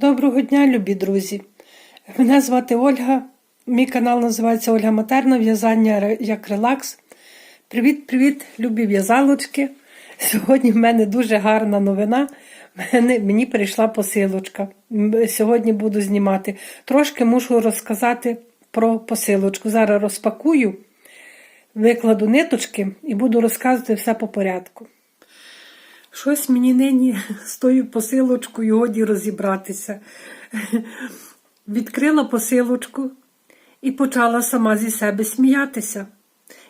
Доброго дня, любі друзі! Мене звати Ольга. Мій канал називається Ольга Матерна, в'язання як релакс. Привіт-привіт, любі в'язалочки! Сьогодні в мене дуже гарна новина. Мені прийшла посилочка. Сьогодні буду знімати. Трошки мушу розказати про посилочку. Зараз розпакую, викладу ниточки і буду розказувати все по порядку. Щось мені нині з тою посилочкою годі розібратися. Відкрила посилочку і почала сама зі себе сміятися.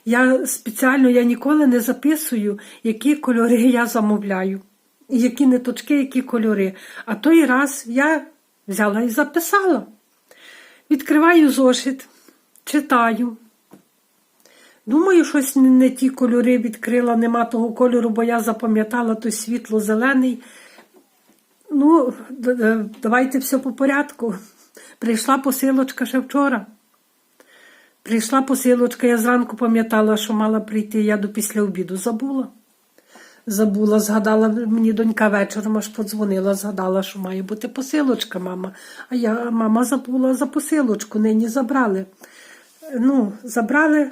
Я спеціально я ніколи не записую, які кольори я замовляю, які ниточки, які кольори. А той раз я взяла і записала. Відкриваю зошит, читаю. Думаю, щось не- ті кольори відкрила, нема того кольору, бо я запам'ятала той світло-зелений. Ну, давайте все по порядку. Прийшла посилочка ще вчора. Прийшла посилочка, я зранку пам'ятала, що мала прийти, я до після обіду забула. Забула, згадала, мені донька вечором аж подзвонила, згадала, що має бути посилочка, мама. А я мама забула за посилочку, нині забрали. Ну, забрали,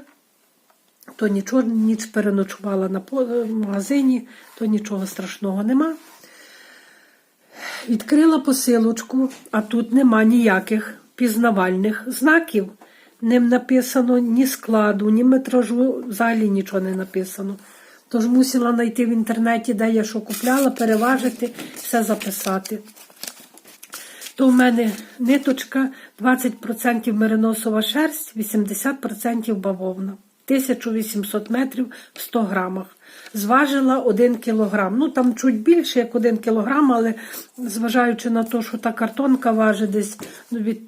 то нічого, ніч переночувала на в магазині, то нічого страшного нема. Відкрила посилочку, а тут нема ніяких пізнавальних знаків. Не написано ні складу, ні метражу, взагалі нічого не написано. Тож мусила знайти в інтернеті, де я що купляла, переважити, все записати. То в мене ниточка 20% мериносова шерсть, 80% бавовна. 1800 метрів в 100 грамах. Зважила 1 кілограм. Ну там чуть більше, як 1 кілограм, але зважаючи на те, що та картонка важить десь ну, від,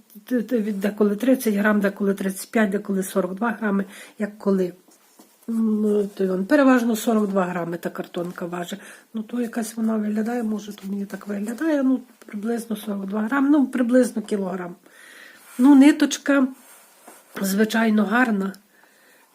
від деколи 30 грам, деколи 35, деколи 42 грами, як коли. Ну, то переважно 42 грами та картонка важить. Ну, то якась вона виглядає, може, то мені так виглядає, ну, приблизно 42 грам, ну, приблизно кілограм. Ну, ниточка, звичайно, гарна.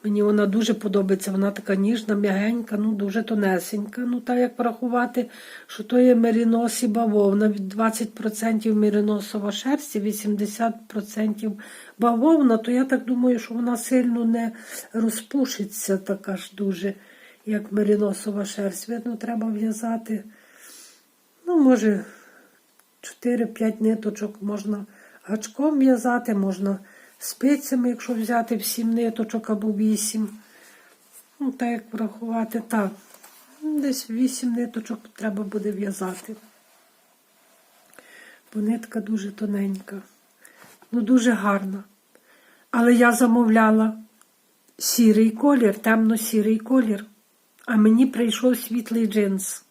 Мені вона дуже подобається, вона така ніжна, м'ягенька, ну дуже тонесенька. Ну, так як порахувати, що то є мерінос і бавовна. Від 20% мериносова шерсть і 80% бавовна, то я так думаю, що вона сильно не розпушиться така ж дуже, як мериносова шерсть. Видно, треба в'язати. Ну, може, 4-5 ниточок можна гачком в'язати, можна спицями, якщо взяти в 7 ниточок або 8. Ну, так як врахувати, так. Десь 8 ниточок треба буде в'язати. Бо нитка дуже тоненька. Ну, дуже гарна. Але я замовляла сірий колір, темно-сірий колір. А мені прийшов світлий джинс.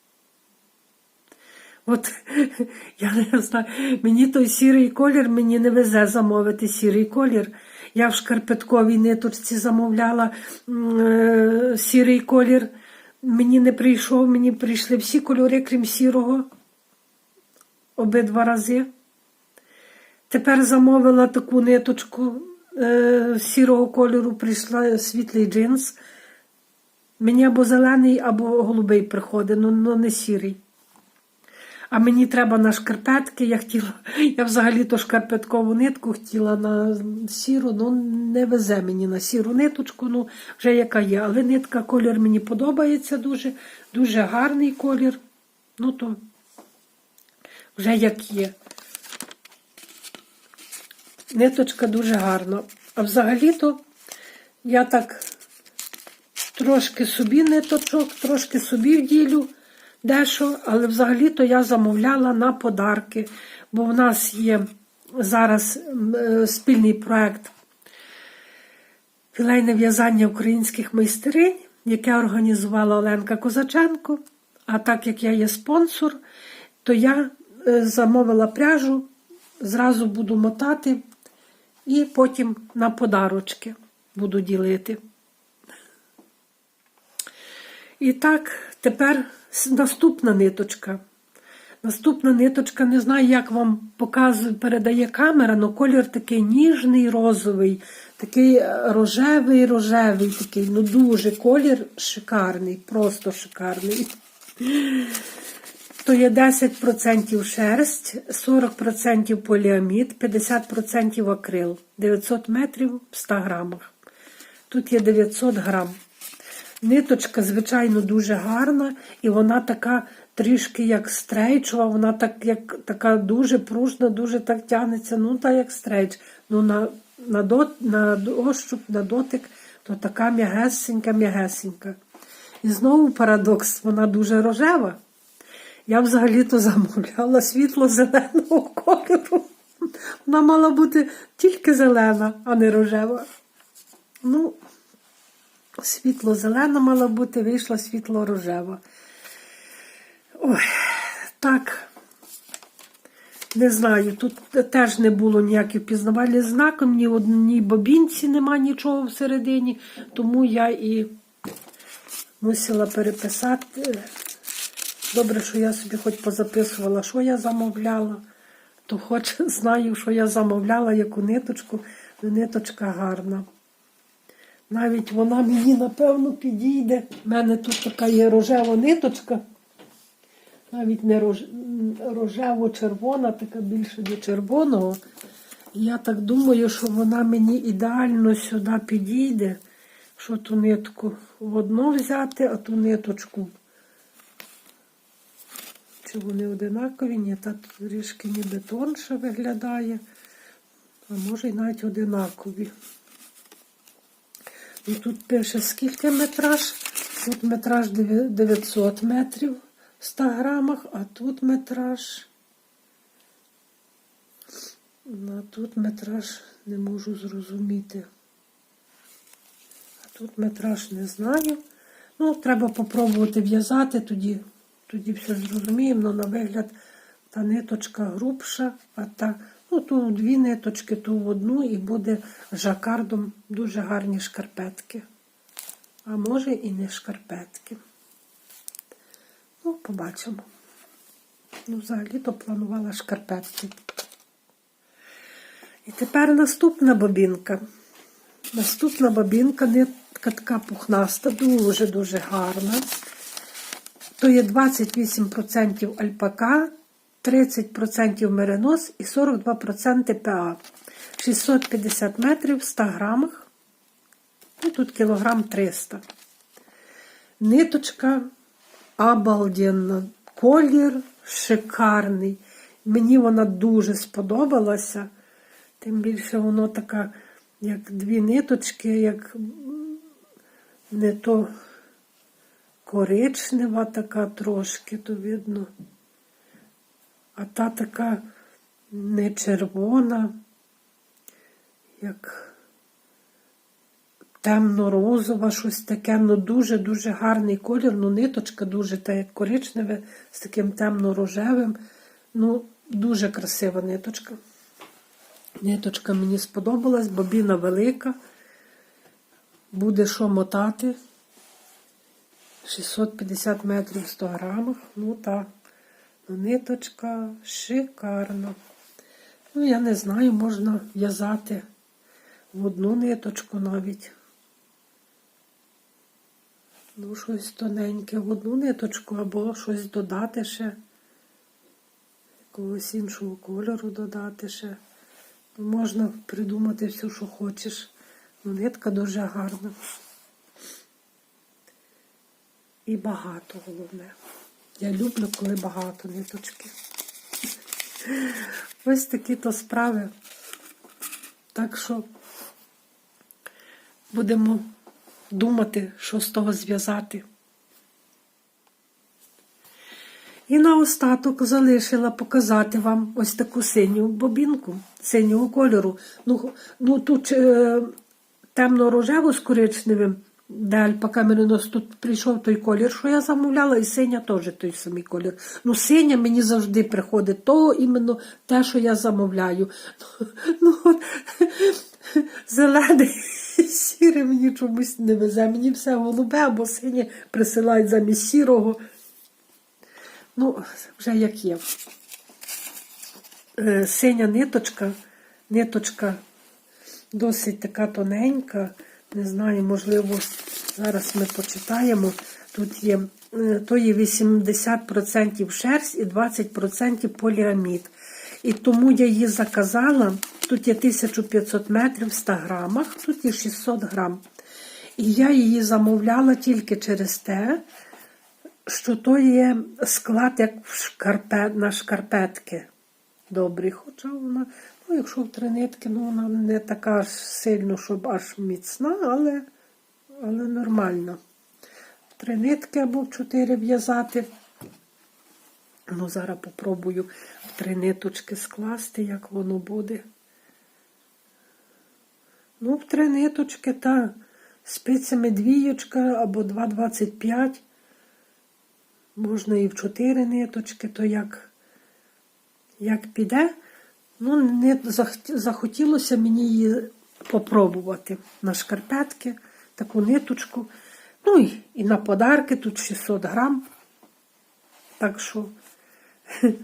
От я не знаю, мені той сірий колір мені не везе замовити сірий колір. Я в шкарпетковій ниточці замовляла е, сірий колір. Мені не прийшов, мені прийшли всі кольори, крім сірого, обидва рази. Тепер замовила таку ниточку е, сірого кольору, прийшла світлий джинс. Мені або зелений, або голубий приходить, ну, ну не сірий. А мені треба на шкарпетки. Я хотіла, я взагалі то шкарпеткову нитку хотіла на сіру, ну не везе мені на сіру ниточку, ну вже яка є. Але нитка, колір мені подобається дуже, дуже гарний колір. Ну то вже як є. Ниточка дуже гарна. А взагалі-то я так трошки собі ниточок, трошки собі вділю дещо, але взагалі-то я замовляла на подарки, бо в нас є зараз е, спільний проект філейне в'язання українських майстеринь, яке організувала Оленка Козаченко. А так як я є спонсор, то я е, замовила пряжу, зразу буду мотати і потім на подарочки буду ділити. І так, тепер наступна ниточка. Наступна ниточка, не знаю, як вам показує, передає камера, але колір такий ніжний, розовий, такий е, рожевий, рожевий, такий, ну дуже колір шикарний, просто шикарний. То є 10% шерсть, 40% поліамід, 50% акрил. 900 метрів в 100 грамах. Тут є 900 грам. Ниточка, звичайно, дуже гарна, і вона така трішки як стрейчова, вона так, як, така дуже пружна, дуже так тягнеться, ну так як стрейч. Ну, на, на, до, на ощуп, на дотик, то така м'ягесенька, м'ягесенька. І знову парадокс, вона дуже рожева. Я взагалі-то замовляла світло-зеленого кольору. Вона мала бути тільки зелена, а не рожева. Ну, світло-зелена мала бути, вийшла світло-рожева. Ой, так. Не знаю, тут теж не було ніяких впізнавальних знаків, ні одній бобінці нема нічого всередині, тому я і мусила переписати. Добре, що я собі хоч позаписувала, що я замовляла, то хоч знаю, що я замовляла, яку ниточку, ниточка гарна. Навіть вона мені, напевно, підійде. У мене тут така є рожева ниточка. Навіть не рож... рожево-червона, така більше до червоного. Я так думаю, що вона мені ідеально сюди підійде, що ту нитку в одну взяти, а ту ниточку. Чи вони одинакові? Ні, та трішки ніби тонше виглядає, а може й навіть одинакові. І тут пише, скільки метраж. Тут метраж 900 метрів в 100 грамах, а тут метраж. А тут метраж не можу зрозуміти. А тут метраж не знаю. Ну, треба попробувати в'язати, тоді, тоді все зрозуміємо, але на вигляд та ниточка грубша, а та, ну, ту дві ниточки, ту в одну, і буде жакардом дуже гарні шкарпетки. А може і не шкарпетки. Ну, побачимо. Ну, взагалі-то планувала шкарпетки. І тепер наступна бобінка. Наступна бобінка, нитка така пухнаста, дуже-дуже гарна. То є 28% альпака, 30% меринос і 42% ПА. 650 метрів в 100 грамах. І тут кілограм 300. Ниточка обалденна. Колір шикарний. Мені вона дуже сподобалася. Тим більше воно така, як дві ниточки, як не то коричнева така трошки, то видно. А та така не червона, як темно-розова, щось таке, ну дуже-дуже гарний колір, ну ниточка дуже та як коричневе, з таким темно-рожевим. Ну, дуже красива ниточка. Ниточка мені сподобалась, бобіна велика. Буде що мотати. 650 метрів в 100 грамах. Ну так. Ниточка шикарна. Ну, я не знаю, можна в'язати в одну ниточку навіть. Ну, щось тоненьке в одну ниточку, або щось додати ще. Якогось іншого кольору додати ще. Ну, Можна придумати все, що хочеш. Ну, нитка дуже гарна. І багато головне. Я люблю, коли багато ниточки. Ось такі то справи. Так що будемо думати, що з того зв'язати. І наостаток залишила показати вам ось таку синю бобінку синього кольору. Ну, ну тут е, темно-рожево з коричневим, де альпака меринос, тут прийшов той колір, що я замовляла, і синя теж той самий колір. Ну, синя мені завжди приходить то іменно те, що я замовляю. Ну, от, Зелений сіре мені чомусь не везе. Мені все голубе або синє присилають замість сірого. Ну, вже як є. Е, Синя ниточка, ниточка досить така тоненька. Не знаю, можливо, зараз ми почитаємо. Тут є е, то є 80% шерсть і 20% поліамід. І тому я її заказала. Тут є 1500 метрів в 100 грамах, тут є 600 грам. І я її замовляла тільки через те, що то є склад як в шкарпе, на шкарпетки добрі. Хоча вона, ну, якщо в три нитки, ну вона не така ж сильно, щоб аж міцна, але, але нормально. В три нитки або в чотири в'язати. Ну, зараз попробую в три ниточки скласти, як воно буде. Ну, в три ниточки, та спицями двієчка або 2,25. Можна і в чотири ниточки, то як, як піде. Ну, не захотілося мені її попробувати на шкарпетки, таку ниточку. Ну і, на подарки тут 600 грам. Так що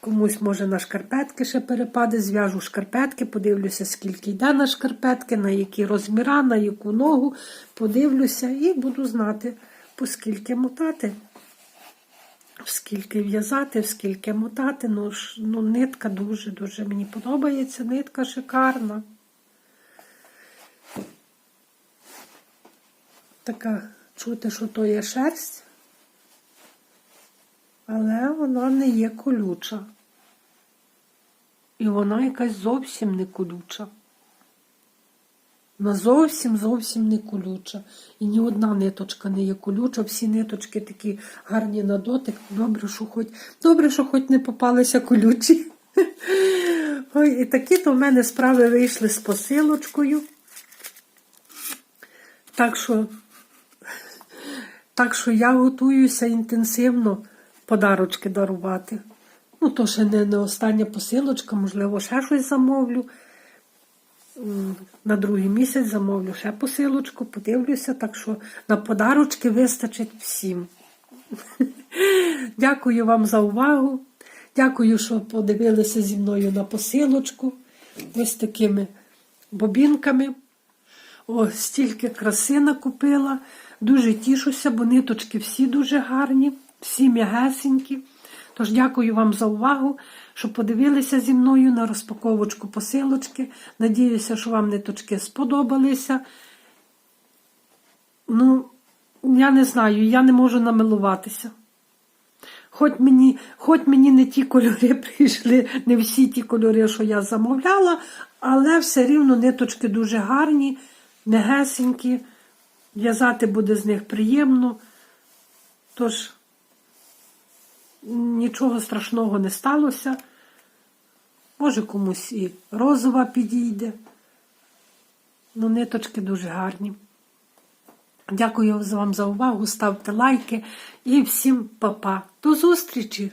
комусь може на шкарпетки ще перепаде, зв'яжу шкарпетки, подивлюся, скільки йде на шкарпетки, на які розміра, на яку ногу, подивлюся і буду знати, по скільки мотати. Скільки в'язати, скільки мотати. Ну, ну, нитка дуже-дуже мені подобається. Нитка шикарна. Така чути, що то є шерсть, але вона не є колюча. І вона якась зовсім не колюча. Вона зовсім зовсім не колюча. І ні одна ниточка не є колюча, всі ниточки такі гарні на дотик. Добре, що хоч, добре, що хоч не попалися колючі. Ой, і такі то в мене справи вийшли з посилочкою. Так що, так що я готуюся інтенсивно подарочки дарувати. Ну, то ще не, не остання посилочка, можливо, ще щось замовлю. На другий місяць замовлю ще посилочку, подивлюся, так що на подарочки вистачить всім. Дякую вам за увагу. Дякую, що подивилися зі мною на посилочку. Ось такими бобінками. О, стільки краси накупила. Дуже тішуся, бо ниточки всі дуже гарні, всі м'ягесенькі. Тож дякую вам за увагу, що подивилися зі мною на розпаковочку посилочки. Надіюся, що вам ниточки сподобалися. Ну, я не знаю, я не можу намилуватися. Хоч мені, хоч мені не ті кольори прийшли, не всі ті кольори, що я замовляла, але все рівно ниточки дуже гарні, м'ягесенькі. В'язати буде з них приємно. Тож, нічого страшного не сталося. Може, комусь і розова підійде. Ну, ниточки дуже гарні. Дякую вам за увагу, ставте лайки і всім па-па. До зустрічі!